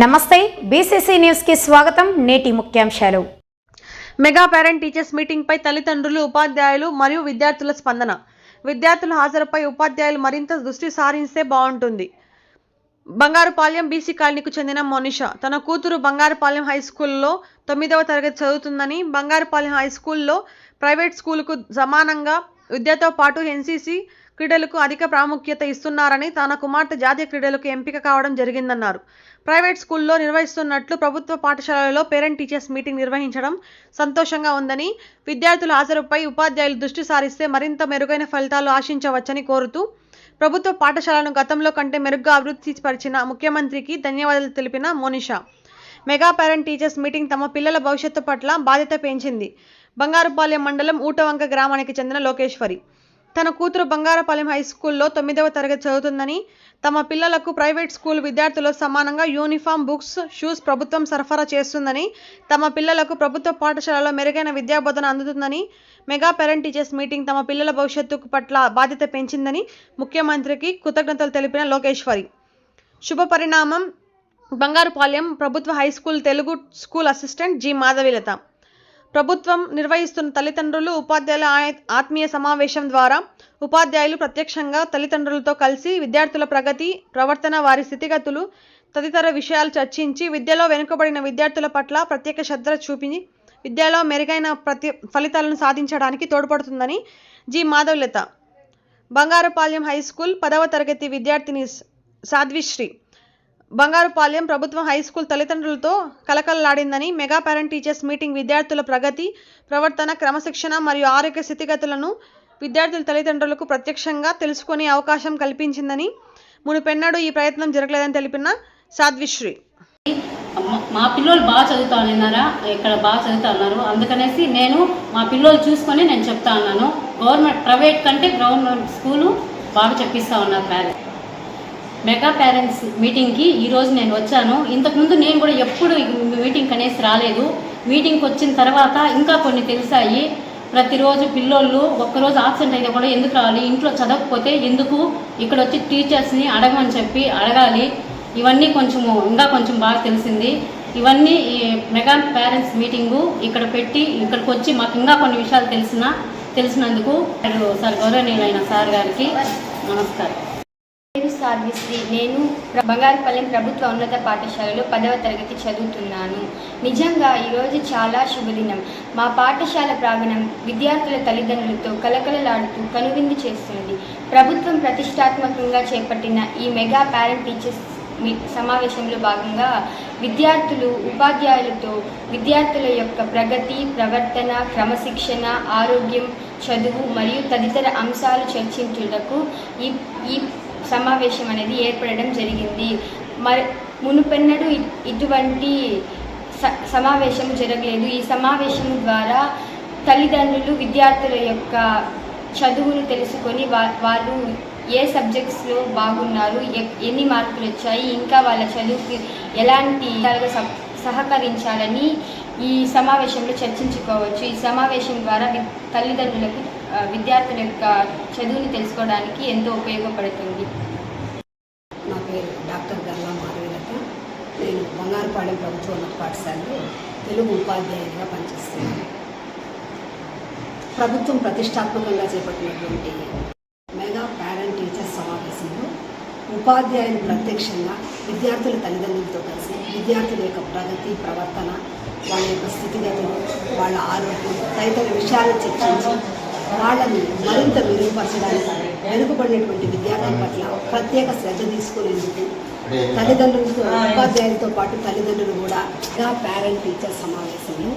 నమస్తే బీసీసీ న్యూస్కి స్వాగతం నేటి ముఖ్యాంశాలు. మెగా పేరెంట్ టీచర్స్ మీటింగ్ పై తల్లిదండ్రులు ఉపాధ్యాయులు మరియు విద్యార్థుల స్పందన. విద్యార్థుల హాజరుపై ఉపాధ్యాయులు మరింత దృష్టి సారిస్తే బాగుంటుంది బంగారుపాలెం బీసీ కాలనీకు చెందిన మోనిషా తన కూతురు బంగారుపాలెం హై స్కూల్లో తొమ్మిదవ తరగతి చదువుతుందని బంగారుపాలెం హై స్కూల్లో ప్రైవేట్ స్కూలుకు సమానంగా విద్యతో పాటు ఎన్సీసీ క్రీడలకు అధిక ప్రాముఖ్యత ఇస్తున్నారని తన కుమార్తె జాతీయ క్రీడలకు ఎంపిక కావడం జరిగిందన్నారు. ప్రైవేట్ స్కూల్లో నిర్వహిస్తున్నట్లు ప్రభుత్వ పాఠశాలలో పేరెంట్ టీచర్స్ మీటింగ్ నిర్వహించడం సంతోషంగా ఉందని విద్యార్థుల హాజరుపై ఉపాధ్యాయులు దృష్టి సారిస్తే మరింత మెరుగైన ఫలితాలు ఆశించవచ్చని కోరుతూ ప్రభుత్వ పాఠశాలను గతంలో కంటే మెరుగ్గా అభివృద్ధి పరిచిన ముఖ్యమంత్రికి ధన్యవాదాలు తెలిపిన Monisha. Mega parent teachers meeting తమ పిల్లల భవిష్యత్తు పట్ల బాధ్యత పెంచింది. బంగారుపాలెం మండలం ఊటవంక గ్రామానికి చెందిన లోకేశ్వరి. తన కూతురు బంగారపాలెం హై స్కూల్లో తొమ్మిదవ తరగతి చదువుతుందని తమ పిల్లలకు ప్రైవేట్ స్కూల్ విద్యార్థులు సమానంగా యూనిఫామ్ బుక్స్ షూస్ ప్రభుత్వం సరఫరా చేస్తుందని తమ పిల్లలకు ప్రభుత్వ పాఠశాలలో మెరుగైన విద్యాబోధన అందుతుందని మెగా పేరెంట్ టీచర్స్ మీటింగ్ తమ పిల్లల భవిష్యత్తు పట్ల బాధ్యత పెంచిందని ముఖ్యమంత్రికి కృతజ్ఞతలు తెలిపిన లోకేశ్వరి. శుభ పరిణామం బంగారుపాలెం ప్రభుత్వ high school Telugu school assistant G. Madhavilatha. ప్రభుత్వం నిర్వహిస్తున్న తల్లిదండ్రులు ఉపాధ్యాయుల ఆయ- ఆత్మీయ సమావేశం ద్వారా ఉపాధ్యాయులు ప్రత్యక్షంగా తల్లిదండ్రులతో కలిసి విద్యార్థుల ప్రగతి ప్రవర్తన వారి స్థితిగతులు తదితర విషయాలు చర్చించి విద్యలో వెనుకబడిన విద్యార్థుల పట్ల ప్రత్యేక శ్రద్ధ చూపి విద్యలో మెరుగైన ప్రతి ఫలితాలను సాధించడానికి తోడ్పడుతుందని G. Madhavalatha Bangarupalem high school పదవ తరగతి విద్యార్థిని సాధ్విశ్రీ బంగారుపాలెం ప్రభుత్వ హై స్కూల్ తల్లిదండ్రులతో కలకలలాడిందని మెగా పేరెంట్ టీచర్స్ మీటింగ్ విద్యార్థుల ప్రగతి ప్రవర్తన క్రమశిక్షణ మరియు ఆరోగ్య స్థితిగతులను విద్యార్థుల తల్లిదండ్రులకు ప్రత్యక్షంగా తెలుసుకునే అవకాశం కల్పించిందని మునుపెన్నడూ ఈ ప్రయత్నం జరగలేదని తెలిపిన సాధ్విశ్రీ. మా- మా పిల్లలు బాగా చదువుతా ఉన్నారా ఇక్కడ బాగా చదువుతా ఉన్నారు? అందుకనేసి నేను మా పిల్లలు చూసుకొని నేను చెప్తా ఉన్నాను. గవర్నమెంట్ ప్రైవేట్ కంటే గవర్నమెంట్ స్కూలు బాగా చెప్పిస్తా ఉన్నారు పేరెంట్స్. మెగా పేరెంట్స్ మీటింగ్కి ఈరోజు నేను వచ్చాను. ఇంతకుముందు నేను కూడా ఎప్పుడు మీటింగ్ అనేసి రాలేదు. మీటింగ్కి వచ్చిన తర్వాత ఇంకా కొన్ని తెలిసాయి. ప్రతిరోజు పిల్లోళ్ళు ఒక్కరోజు ఆబ్సెంట్ అయితే కూడా ఎందుకు రావాలి? ఇంట్లో చదవకపోతే ఎందుకు ఇక్కడ వచ్చి టీచర్స్ని అడగమని చెప్పి అడగాలి? ఇవన్నీ కొంచెము ఇంకా కొంచెం బాగా తెలిసింది. ఇవన్నీ ఈ మెగా పేరెంట్స్ మీటింగు ఇక్కడ పెట్టి ఇక్కడికి వచ్చి మాకు ఇంకా కొన్ని విషయాలు తెలిసిన తెలిసినందుకు సార్ గౌరవనీయులైన సార్ గారికి నమస్కారం. పేరు నేను బంగారుపల్లెం ప్రభుత్వ ఉన్నత పాఠశాలలో పదవ తరగతి చదువుతున్నాను. నిజంగా ఈరోజు చాలా శుభదినం. మా పాఠశాల ప్రాంగణం విద్యార్థుల తల్లిదండ్రులతో కలకలలాడుతూ కనువిందు చేస్తుంది. ప్రభుత్వం ప్రతిష్టాత్మకంగా చేపట్టిన ఈ మెగా పేరెంట్ టీచర్స్ సమావేశంలో భాగంగా విద్యార్థులు ఉపాధ్యాయులతో విద్యార్థుల యొక్క ప్రగతి ప్రవర్తన క్రమశిక్షణ ఆరోగ్యం చదువు మరియు తదితర అంశాలు చర్చించుటకు ఈ ఈ సమావేశం అనేది ఏర్పడడం జరిగింది. మరి మునుపెన్నడూ ఇటువంటి స సమావేశం జరగలేదు. ఈ సమావేశం ద్వారా తల్లిదండ్రులు విద్యార్థుల యొక్క చదువును తెలుసుకొని వా వాళ్ళు ఏ సబ్జెక్ట్స్లో బాగున్నారు ఎ- ఎన్ని మార్కులు వచ్చాయి ఇంకా వాళ్ళ చదువుకి ఎలాంటి విధాలుగా సహకరించాలని ఈ సమావేశంలో చర్చించుకోవచ్చు. ఈ సమావేశం ద్వారా తల్లిదండ్రులకు విద్యార్థుల యొక్క చదువుని తెలుసుకోవడానికి ఎంతో ఉపయోగపడుతుంది. నా పేరు డాక్టర్ గల్లా మాధవీలత. నేను బంగారుపాలెం ప్రభుత్వ ఉన్నత పాఠశాలలో తెలుగు ఉపాధ్యాయునిగా పనిచేస్తున్నాను. ప్రభుత్వం ప్రతిష్టాత్మకంగా చేపట్టినటువంటి మెగా పేరెంట్ టీచర్స్ సమావేశంలో ఉపాధ్యాయులు ప్రత్యక్షంగా విద్యార్థుల తల్లిదండ్రులతో కలిసి విద్యార్థుల యొక్క ప్రగతి ప్రవర్తన వాళ్ళ యొక్క స్థితిగతులు వాళ్ళ ఆరోగ్యం తదితర విషయాలు చర్చించి వాళ్ళని మరింత మెరుగుపరచడానికి వెనుకబడినటువంటి విద్యార్థుల పట్ల ప్రత్యేక శ్రద్ధ తీసుకునేందుకు తల్లిదండ్రులతో ఉపాధ్యాయులతో పాటు తల్లిదండ్రులు కూడా పేరెంట్ టీచర్ సమావేశంలో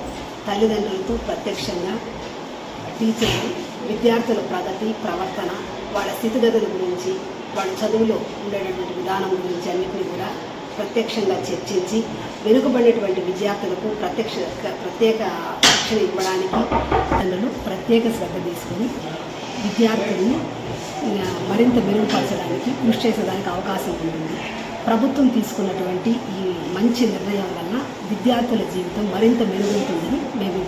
తల్లిదండ్రులతో ప్రత్యక్షంగా టీచర్లు విద్యార్థుల ప్రగతి ప్రవర్తన వాళ్ళ స్థితిగతుల గురించి వాళ్ళ చదువులో ఉండేటటువంటి విధానం గురించి అన్నింటినీ కూడా ప్రత్యక్షంగా చర్చించి వెనుకబడినటువంటి విద్యార్థులకు ప్రత్యక్ష ప్రత్యేక శిక్షణ ఇవ్వడానికి తనను ప్రత్యేక శ్రద్ధ తీసుకొని విద్యార్థుల్ని మరింత మెరుగుపరచడానికి కృషి చేసేదానికి అవకాశం ఉంటుంది. ప్రభుత్వం తీసుకున్నటువంటి ఈ మంచి నిర్ణయం వల్ల విద్యార్థుల జీవితం మరింత మెరుగవుతుందని మేము